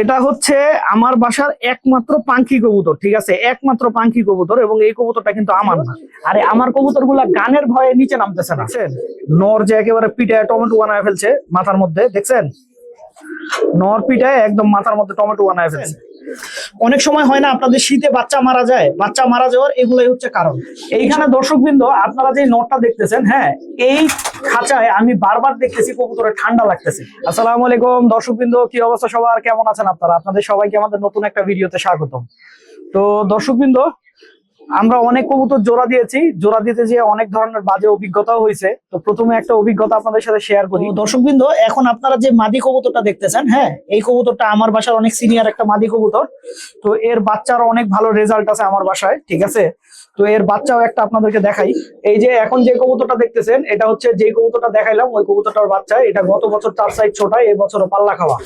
এটা হচ্ছে আমার বাসার একমাত্র পাঙ্কি কবুতর ঠিক আছে? একমাত্র পাঙ্কি কবুতর এবং এই কবুতরটা কিন্তু আমার না। আরে আমার কবুতরগুলা গানের ভয়ে নিচে নামতেছে না। নর যে একেবারে পিঠে টমেটো বানায় ফেলছে মাথার মধ্যে দেখছেন? নর পিঠায় একদম মাথার মধ্যে টমেটো বানায় ফেলছে। অনেক সময় হয় না, আপনাদের শীতে বাচ্চা মারা যায়, বাচ্চা মারা যাওয়ার এগুলোই হচ্ছে কারণ। এইখানে দর্শকবৃন্দ, আপনারা যে নোটটা দেখতেছেন হ্যাঁ এই খাঁচায় আমি বারবার দেখতেছি কবুতরের ঠান্ডা লাগতেছে। আসসালামু আলাইকুম, দর্শকবৃন্দ, কি অবস্থা সবার? কেমন আছেন আপনারা? আপনাদের সবাইকে আমাদের নতুন একটা ভিডিওতে স্বাগতম। তো দর্শকবৃন্দ আমরা অনেক কবুতর জোড়া দিয়েছি। জোড়া দিতে যে অনেক ধরনের বাজে অভিজ্ঞতাও হয়েছে। তো প্রথমে একটা অভিজ্ঞতা আপনাদের সাথে শেয়ার করি। দর্শকবৃন্দ, এখন আপনারা যে মাদি কবুতরটা দেখতেছেন হ্যাঁ এই কবুতরটা আমার বাসার অনেক সিনিয়র একটা মাদি কবুতর। তো এর বাচ্চার অনেক ভালো রেজাল্ট আছে আমার বাসায়, ঠিক আছে? তো এর বাচ্চাও একটা আপনাদেরকে দেখাই। এই যে এখন যে কবুতরটা দেখতেছেন, এটা হচ্ছে যে কবুতরটা দেখাইলাম, ওই কবুতরটার বাচ্চা। এটা গত বছর চার সাইজ ছোটা এই পাল্লা খাওয়া।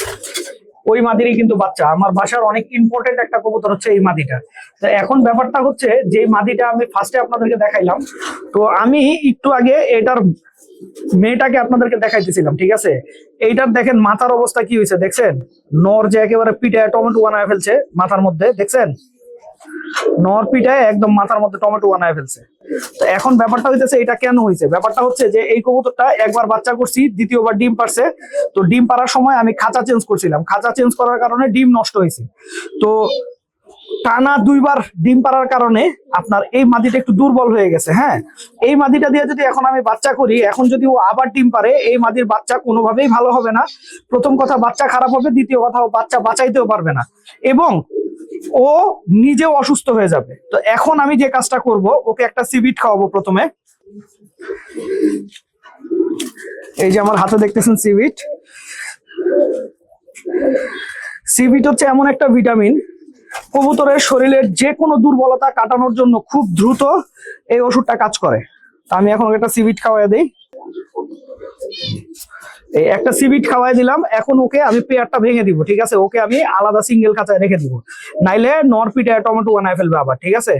ওই মাদিরই কিন্তু বাচ্চা। আমার বাসার অনেক ইম্পর্টেন্ট একটা কবুতর হচ্ছে এই মাদিটা। তো এখন ব্যাপারটা হচ্ছে যে মাদিটা আমি ফার্স্টে আপনাদেরকে দেখাইলাম, তো আমি একটু আগে এটার মেয়েটাকে আপনাদেরকে দেখাইতেছিলাম, ঠিক আছে? এইটার দেখেন মাথার অবস্থা কি হয়েছে, দেখছেন? নর যে একেবারে পিঠে টমেটো বানায় ফেলছে মাথার মধ্যে, দেখছেন? নর একদম মাথার মধ্যে টমেটো বানায় ফেলছে। তো এখন ব্যাপারটা হইতেছে এটা কেন হয়েছে ব্যাপারটা হচ্ছে যে এই কবুতরটা একবার বাচ্চা করছি, দ্বিতীয়বার ডিম পারছে তো ডিম পারার সময় আমি খাঁচা চেঞ্জ করছিলাম। খাঁচা চেঞ্জ করার কারণে ডিম নষ্ট হয়েছে তো টানা দুইবার ডিম পারার কারণে আপনার এই মাদিটা একটু দুর্বল হয়ে গেছে হ্যাঁ? এই মাদিটা দিয়ে যদি এখন আমি বাচ্চা করি, এখন যদি ও আবার ডিম পারে এই মাদির বাচ্চা কোনোভাবেই ভালো হবে না। প্রথম কথা, বাচ্চা খারাপ হবে, দ্বিতীয় কথা, ও বাচ্চা বাঁচাইতেও পারবে না। এবং ও নিজেও অসুস্থ হয়ে যাবে। তো এখন আমি যে কাজটা করব, ওকে একটা সিবিট খাওয়াবো প্রথমে। এই যে আমার হাতে দেখতেছেন সিবিট সিবিট হচ্ছে এমন একটা ভিটামিন। কবুতরের শরীরের যে কোনো দুর্বলতা কাটানোর জন্য খুব দ্রুত এই ওষুধটা কাজ করে। তা আমি এখন একটা সিবিট খাওয়াই দিই। এই একটা সিবিট খাওয়াই দিলাম, এখন ওকে আমি পেয়ারটা ভেঙে দিব, ঠিক আছে? ওকে আমি আলাদা সিঙ্গেল খাঁচায় রেখে দিব। নাইলে নরপিটে টমেটো বানায় ফেলবে আবার, ঠিক আছে?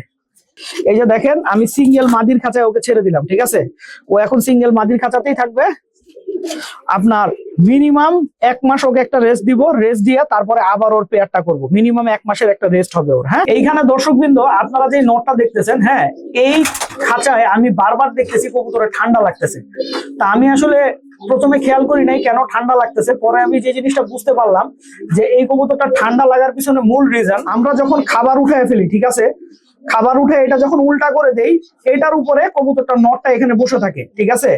এই যে দেখেন, আমি সিঙ্গেল মাদির খাঁচায় ওকে ছেড়ে দিলাম, ঠিক আছে? ও এখন সিঙ্গেল মাদির খাঁচাতেই থাকবে। আপনার মিনিমাম এক মাস ওকে একটা রেস্ট দিব রেস্ট দিয়ে তারপরে আবার ওর পেয়ারটা করব। মিনিমাম এক মাসের একটা রেস্ট হবে ওর হ্যাঁ? এইখানে দর্শকবৃন্দ, আপনারা যে নোটটা দেখতেছেন হ্যাঁ এই খাঁচায় আমি বারবার দেখতেছি কবুতরের ঠান্ডা লাগতেছে। তা আমি আসলে প্রথমে খেয়াল করি নাই কেন ঠান্ডা লাগতেছে, পরে আমি যে জিনিসটা বুঝতে পারলাম যে এই কবুতরটা ঠান্ডা লাগার পিছনে মূল রিজন আমরা যখন খাবার উঠায় ফেলি, ঠিক আছে? খাবার উঠে এটা যখন উল্টা করে দেই, এটার উপরে কবুতরটা নটটা এখানে বসে থাকে, ঠিক আছে?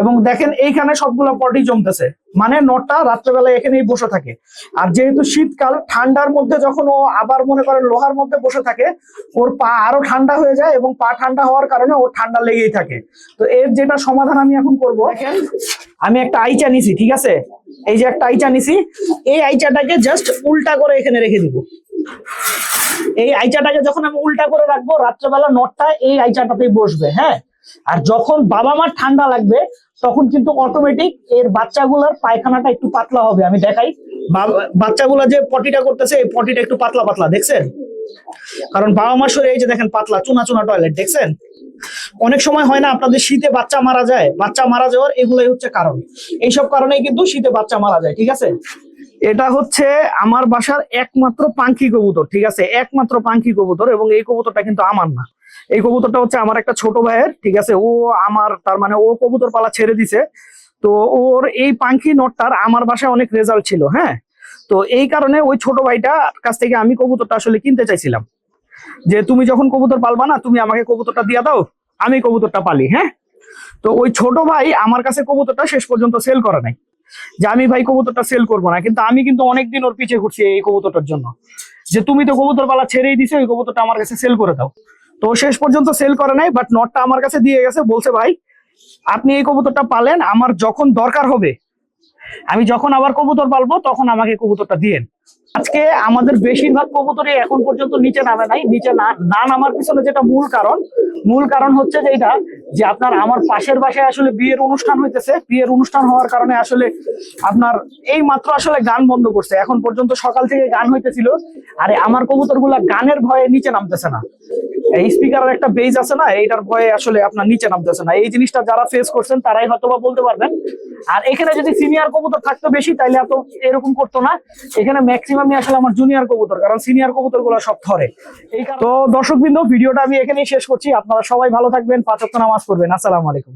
এবং দেখেন এইখানে সবগুলো পটি জমতেছে। মানে নটটা রাত্রেবেলা এখানেই বসে থাকে। আর যেহেতু শীতকাল, ঠান্ডার মধ্যে যখন ও আবার মনে করেন লোহার মধ্যে বসে থাকে, ওর পা আরও ঠান্ডা হয়ে যায় এবং পা ঠান্ডা হওয়ার কারণে ওর ঠান্ডা লেগেই থাকে। তো এর যেটা সমাধান আমি এখন করব আমি একটা আইচা নিছি, ঠিক আছে? এই যে একটা আইচা নিছি, এই আইচাটাকে জাস্ট উল্টা করে এখানে রেখে দিব। এই আইচাটাকে যখন আমি উল্টা করে রাখব, রাত্রেবেলা নটটা এই আইচাটাতেই বসবে হ্যাঁ? আর যখন বাবা মার ঠান্ডা লাগবে, তখন কিন্তু অটোমেটিক এর বাচ্চাগুলোর পায়খানাটা একটু পাতলা হবে। আমি দেখাই। বাচ্চাগুলা যে পটিটা করতেছে, এই পটিটা একটু পাতলা পাতলা, দেখছেন? কারণ বাবা মার শরীরে এই যে দেখেন পাতলা, চুনা চুনা টয়লেট দেখছেন? অনেক সময় হয় না, আপনাদের শীতে বাচ্চা মারা যায়, বাচ্চা মারা যাওয়ার এগুলোই হচ্ছে কারণ। এইসব কারণেই কিন্তু শীতে বাচ্চা মারা যায়, ঠিক আছে? এটা হচ্ছে আমার বাসার একমাত্র পাঙ্কি কবুতর, ঠিক আছে? একমাত্র পাঙ্কি কবুতর এবং এই কবুতরটা কিন্তু আমার না। এই কবুতরটা হচ্ছে আমার একটা ছোট ভাইয়ের, ঠিক আছে? ও আমার, তার মানে ও কবুতর পালা ছেড়ে দিছে। তো ওর এই পাঙ্কি নোটটার আমার বাসায় অনেক রেজাল্ট ছিল হ্যাঁ? তো এই কারণে ওই ছোট ভাইটার কাছ থেকে আমি কবুতরটা আসলে কিনতে চাইছিলাম। যে তুমি যখন কবুতর পালবা না, তুমি আমাকে কবুতরটা দিয়ে দাও, আমি কবুতরটা পালি হ্যাঁ? তো ওই ছোট ভাই আমার কাছে কবুতরটা শেষ পর্যন্ত সেল করে নাই। যে আমি ভাই কবুতরটা সেল করব না, কিন্তু আমি কিন্তু অনেকদিন ওর পিছিয়ে ঘুরছি এই কবুতরটার জন্য। যে তুমি তো কবুতর পালা ছেড়েই দিছো ওই কবুতরটা আমার কাছে সেল করে দাও। তো শেষ পর্যন্ত সেল করে নাই বাট নটটা আমার কাছে দিয়ে গেছে, বলছে, ভাই, আপনি এই কবুতরটা পালেন, আমার যখন দরকার হবে আমি যখন আবার কবুতর পালবো, তখন আমাকে কবুতরটা দিয়েন। আজকে আমাদের বেশিরভাগ কবুতরই এখন পর্যন্ত নিচে নামে নাই, নিচে না না নামার পিছনে যেটা মূল কারণ মূল কারণ হচ্ছে যে এটা যে আপনার আমার পাশের বাসায় আসলে বিয়ের অনুষ্ঠান হইতেছে, বিয়ের অনুষ্ঠান হওয়ার কারণে আসলে আপনার এই মাত্র আসলে গান বন্ধ করছে। এখন পর্যন্ত সকাল থেকে গান হইতেছিল, আরে আমার কবুতরগুলা গানের ভয়ে নিচে নামতেছে না। এই স্পিকারের একটা বেজ আছে না, এইটার ভয়ে আসলে আপনার নিচে না। এই জিনিসটা যারা ফেস করছেন, তারাই হয়তো বলতে পারবেন। আর এখানে যদি সিনিয়র কবুতর থাকতো বেশি, তাইলে এত এরকম করতো না। এখানে ম্যাক্সিমামই আসলে আমার জুনিয়র কবুতর, কারণ সিনিয়র কবুতরগুলো সব ধরে। তো দর্শক বিন্দু ভিডিওটা আমি এখানেই শেষ করছি। আপনারা সবাই ভালো থাকবেন, পাঁচ ওয়াক্ত নামাজ পড়বেন। আসসালামু আলাইকুম।